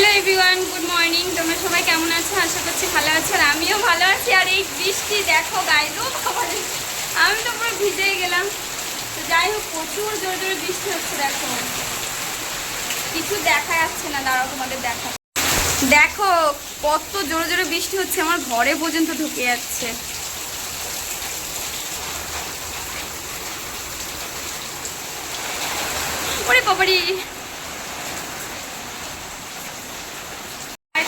Hello everyone good morning তোমরা সবাই কেমন আছো? আশা করছি ভালো আছো আর আমিও ভালো আছি। আর এই বৃষ্টি দেখো গাইলো আমি তো পুরো ভিজেই গেলাম। তো যাই হোক, প্রচুর জোরে জোরে বৃষ্টি হচ্ছে, দেখো। কিছু দেখা যাচ্ছে না, দাঁড়াও তোমাদের দেখা দেখো, কত জোরে জোরে বৃষ্টি হচ্ছে, আমার ঘরে পর্যন্ত ঢুকে যাচ্ছে। ওরে বাবারি।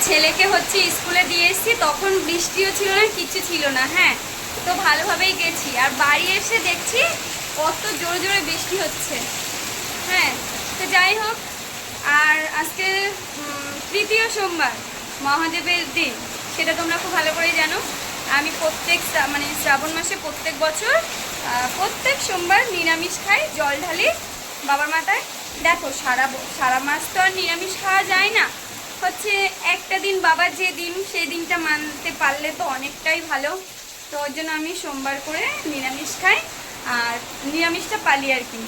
ছেলেকে হচ্ছে স্কুলে দিয়ে এসেছি, তখন বৃষ্টিও ছিল না, কিছু ছিল না হ্যাঁ। তো ভালোভাবেই গেছি। আর বাড়ি এসে দেখছি কত জোরে জোরে বৃষ্টি হচ্ছে হ্যাঁ। তো যাই হোক, আর আজকে তৃতীয় সোমবার, মহাদেবের দিন, সেটা তোমরা খুব ভালো করেই জানো। আমি প্রত্যেক মানে শ্রাবণ মাসে প্রত্যেক বছর প্রত্যেক সোমবার নিরামিষ খাই, জল ঢালি বাবার মাথায়। দেখো, সারা সারা মাস তো আর নিরামিষ খাওয়া যায় না। হচ্ছে একটা দিন বাবার যে দিন, সেই দিনটা মানতে পারলে তো অনেকটাই ভালো। তো ওর জন্য আমি সোমবার করে নিরামিষ খাই, আর নিরামিষটা পালি আর কি।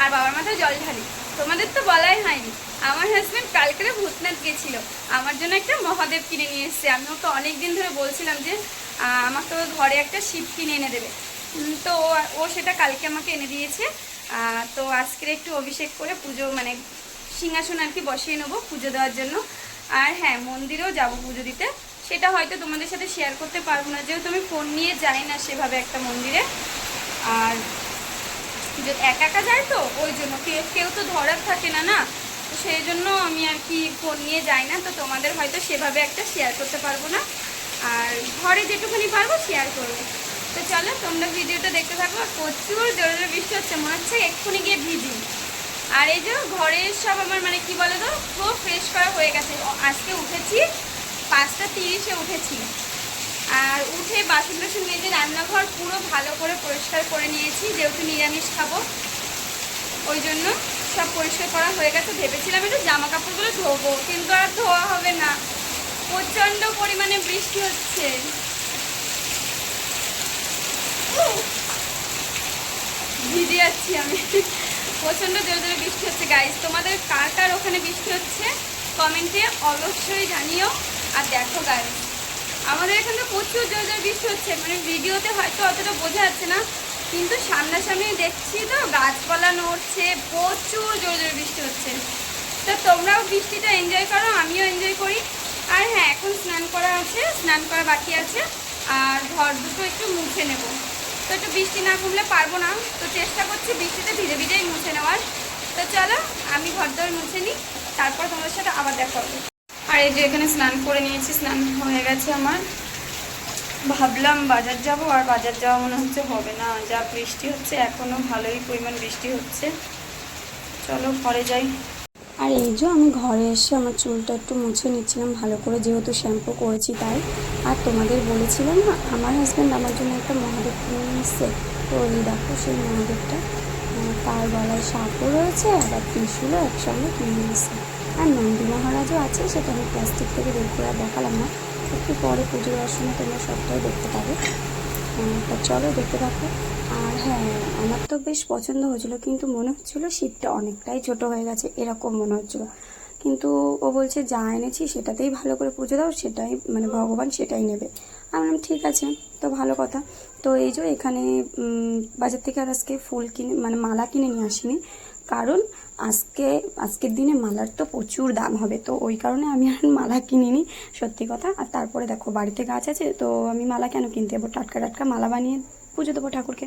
আর বাবার মাথায় জল ঢালি। তোমাদের তো বলাই হয়নি। আমার হাজব্যান্ড কালকে ভূতনাথ গেছিল। আমার জন্য একটা মহাদেব কিনে নিয়ে এসছে। আমি ওকে অনেক দিন ধরে বলছিলাম যে আমাকে ঘরে একটা শিব কিনে এনে দেবে। তো ও সেটা কালকে আমাকে এনে দিয়েছে। তো আজকের একটু অভিষেক করে পুজো মানে সিংহাসন আর কি বসিয়ে নেব পুজো দেওয়ার জন্য। আর হ্যাঁ মন্দিরেও যাব পুজো দিতে। সেটা হয়তো তোমাদের সাথে শেয়ার করতে পারব না। যেহেতু আমি ফোন নিয়ে যাই না সেভাবে একটা মন্দিরে। আর একা একা যায় তো, ওই জন্য। কেউ তো ধরার থাকে না না? তো সেই জন্য আমি আর কি ফোন নিয়ে যাই না। তো তোমাদের হয়তো সেভাবে একটা শেয়ার করতে পারব না। আর ঘরে যেটুকুনি পারব শেয়ার করব। তো চলো, তোমরা ভিডিওটা দেখতে থাকো। প্রচুর জোরে জোরে বৃষ্টি হচ্ছে। মনে হচ্ছে এক্ষুনি গিয়ে ভিজি। আর এই যে ঘরে সব আমার মানে কি বলো তো, পুরো ফ্রেশ করা হয়ে গেছে। আজকে উঠেছি, পাঁচটা তিরিশে উঠেছি। আর উঠে বাসন টাসন মেজে রান্নাঘর পুরো ভালো করে পরিষ্কার করে নিয়েছি, যেহেতু নিরামিষ খাব। ওই জন্য সব পরিষ্কার করা হয়ে গেছে। ভেবেছিলাম একটু জামা কাপড়গুলো ধোবো, কিন্তু আর ধোয়া হবে না। প্রচণ্ড পরিমাণে বৃষ্টি হচ্ছে। ভিজে যাচ্ছি আমি। প্রচণ্ড জোরে জোরে বৃষ্টি হচ্ছে গাইজ তোমাদের কার কার ওখানে বৃষ্টি হচ্ছে? কমেন্টে অবশ্যই জানিও। আর দেখো গাইস আমাদের এখানে প্রচুর জোরে জোরে বৃষ্টি হচ্ছে। মানে ভিডিওতে হয়তো অতটা বোঝা যাচ্ছে না, কিন্তু সামনাসামনি দেখছি তো গাছপালা নড়ছে, প্রচুর জোরে জোরে বৃষ্টি হচ্ছে। তো তোমরাও বৃষ্টিটা এনজয় করো, আমিও এনজয় করি। আর হ্যাঁ এখন স্নান করা আছে, স্নান করা বাকি আছে। আর ঘর দুটো একটু মুছে নেব। তো একটু বৃষ্টি না কমলে পারব না। তো চেষ্টা করছি বৃষ্টিতে ভিজে ভিজেই মুছে নেওয়ার। তো চলো, আমি ঘর দর মুছে নিই, তারপর তোমাদের সাথে আবার দেখা হবে। আর এই যে এখানে স্নান করে নিয়েছি, স্নান হয়ে গেছে আমার। ভাবলাম বাজার যাব, আর বাজার যাওয়া মনে হচ্ছে হবে না। যা বৃষ্টি হচ্ছে এখনও ভালোই পরিমাণ বৃষ্টি হচ্ছে। চলো, ঘরে যাই। আর এই যে আমি ঘরে এসে আমার চুলটা একটু মুছে নিচ্ছিলাম, ভালো করে যেহেতু শ্যাম্পু করেছি তাই। আর তোমাদের বলেছিলাম না, আমার হাজব্যান্ড আমার জন্য একটা মহাদেব নিচ্ছে তো এই দেখো সেই মহাদেবটা তার গলায় সাপও রয়েছে, আবার ত্রিশুলও একসঙ্গে কিনে নিচ্ছে আর নন্দী মহারাজও আছে, সেটা আমি প্লাস্টিক থেকে বের করে দেখালাম না। একটু পরে পুজো দেওয়ার সময় তোমরা সবটাই দেখতে পাবে। তা চলো দেখতে থাকো। আর হ্যাঁ আমার তো বেশ পছন্দ হয়েছিল, কিন্তু মনে হচ্ছিল শীতটা অনেকটাই ছোট হয়ে গেছে, এরকম মনে হচ্ছিল। কিন্তু ও বলছে, যা এনেছি সেটাতেই ভালো করে পুজো দাও, সেটাই মানে ভগবান সেটাই নেবে। আমি ঠিক আছে, তো ভালো কথা। তো এই যে এখানে বাজার থেকে আর আজকে ফুল কিনে মানে মালা কিনে নিয়ে আসিনি। কারণ আজকে, আজকের দিনে মালার তো প্রচুর দাম হবে, তো ওই কারণে আমি আর মালা কিনিনি, সত্যি কথা। আর তারপরে দেখো, বাড়িতে গাছ আছে, তো আমি মালা কেন কিনতে যাব? টাটকা টাটকা মালা বানিয়ে পুজো দেবো ঠাকুরকে।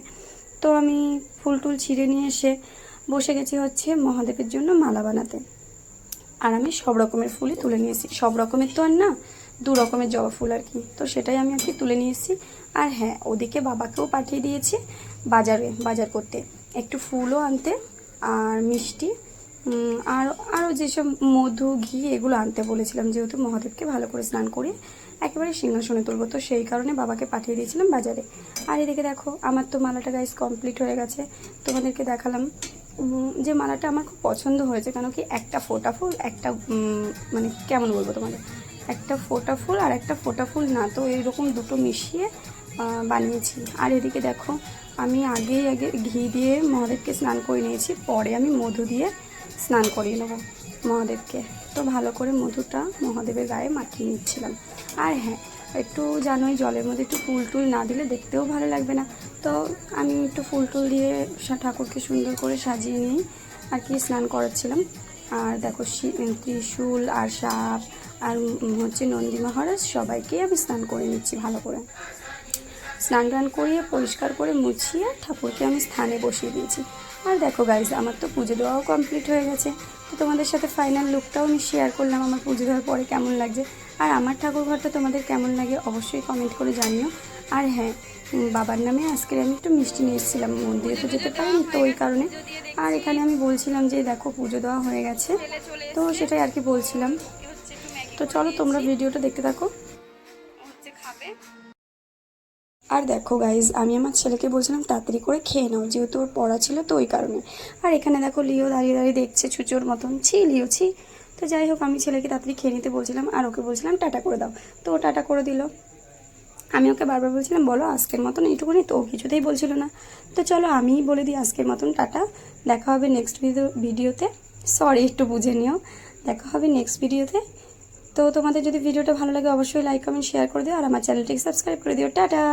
তো আমি ফুল টুল ছিঁড়ে নিয়ে এসে বসে গেছি হচ্ছে মহাদেবের জন্য মালা বানাতে। আর আমি সব রকমের ফুলই তুলে নিয়েছি সব রকমের তো আর না, দু রকমের জবা ফুল আর কি। তো সেটাই আমি আর কি তুলে নিয়ে এসেছি। আর হ্যাঁ ওদিকে বাবাকেও পাঠিয়ে দিয়েছি বাজারে, বাজার করতে। একটু ফুলও আনতে আর মিষ্টি। আর আরও যেসব মধু, ঘি এগুলো আনতে বলেছিলাম যেহেতু মহাদেবকে ভালো করে স্নান করে একেবারে সিংহাসনে তুলবো। তো সেই কারণে বাবাকে পাঠিয়ে দিয়েছিলাম বাজারে। আর এদিকে দেখো, আমার তো মালাটা গাইস কমপ্লিট হয়ে গেছে। তোমাদেরকে দেখালাম। যে মালাটা আমার খুব পছন্দ হয়েছে, কেন কি একটা ফোটা ফুল, একটা মানে কেমন বলব তোমাদের? একটা ফোটা ফুল আর একটা ফোটা ফুল না। তো এইরকম দুটো মিশিয়ে বানিয়েছি। আর এদিকে দেখো, আমি আগেই আগে ঘি দিয়ে মহাদেবকে স্নান করে নিয়েছি, পরে আমি মধু দিয়ে স্নান করিয়ে নেব মহাদেবকে। তো ভালো করে মধুটা মহাদেবের গায়ে মাখিয়ে নিচ্ছিলাম। আর হ্যাঁ একটু জানোই জলের মধ্যে একটু ফুল টুল না দিলে দেখতেও ভালো লাগবে না। তো আমি একটু ফুল টুল দিয়ে ঠাকুরকে সুন্দর করে সাজিয়ে নিই আর কি স্নান করাচ্ছিলাম। আর দেখো ত্রিশূল আর সাপ আর হচ্ছে নন্দী মহারাজ সবাইকেই আমি স্নান করে নিচ্ছি ভালো করে। স্নান টান করিয়ে, পরিষ্কার করে মুছিয়ে ঠাকুরকে আমি স্থানে বসিয়ে দিয়েছি। আর দেখো গাইজ আমার তো পুজো দেওয়াও কমপ্লিট হয়ে গেছে। তো তোমাদের সাথে ফাইনাল লুকটাও আমি শেয়ার করলাম আমার পুজো দেওয়ার পরে কেমন লাগছে। আর আমার ঠাকুর ঘরটা তোমাদের কেমন লাগে অবশ্যই কমেন্ট করে জানিও। আর হ্যাঁ বাবার নামে আজকে আমি একটু মিষ্টি নিয়ে এসেছিলাম, মন্দিরে তো যেতে পারিনি তো ওই কারণে। আর এখানে আমি বলছিলাম যে দেখো পুজো দেওয়া হয়ে গেছে। তো সেটাই আর কি বলছিলাম। তো চলো তোমরা ভিডিওটা দেখতে থাকো। হচ্ছে খাবে। আর দেখো গাইজ আমি আমার ছেলেকে বলছিলাম তাড়াতাড়ি করে খেয়ে নাও, যেহেতু ওর পড়া ছিল তো ওই কারণে। আর এখানে দেখো, লিও দাঁড়িয়ে দাঁড়িয়ে দেখছে ছুচোর মতন। ছি, লিও, ছি। তো যাই হোক, আমি ছেলেকে তাড়াতাড়ি খেয়ে নিতে বলছিলাম আর ওকে বলছিলাম টাটা করে দাও। তো ও টাটা করে দিল। আমি ওকে বারবার বলছিলাম, বলো, আজকের মতন এইটুকুনি? তো কিছুতেই বলছিল না। তো চলো, আমিই বলে দিই আজকের মতন টাটা। দেখা হবে নেক্সট ভিডিও ভিডিওতে সরি একটু বুঝে নিও। দেখা হবে নেক্সট ভিডিওতে তো তোমাদের যদি ভিডিওটা ভালো লাগে, অবশ্যই লাইক কমেন্ট শেয়ার করে দিও। আর আমার চ্যানেলটিকে সাবস্ক্রাইব করে দিও। টাটা!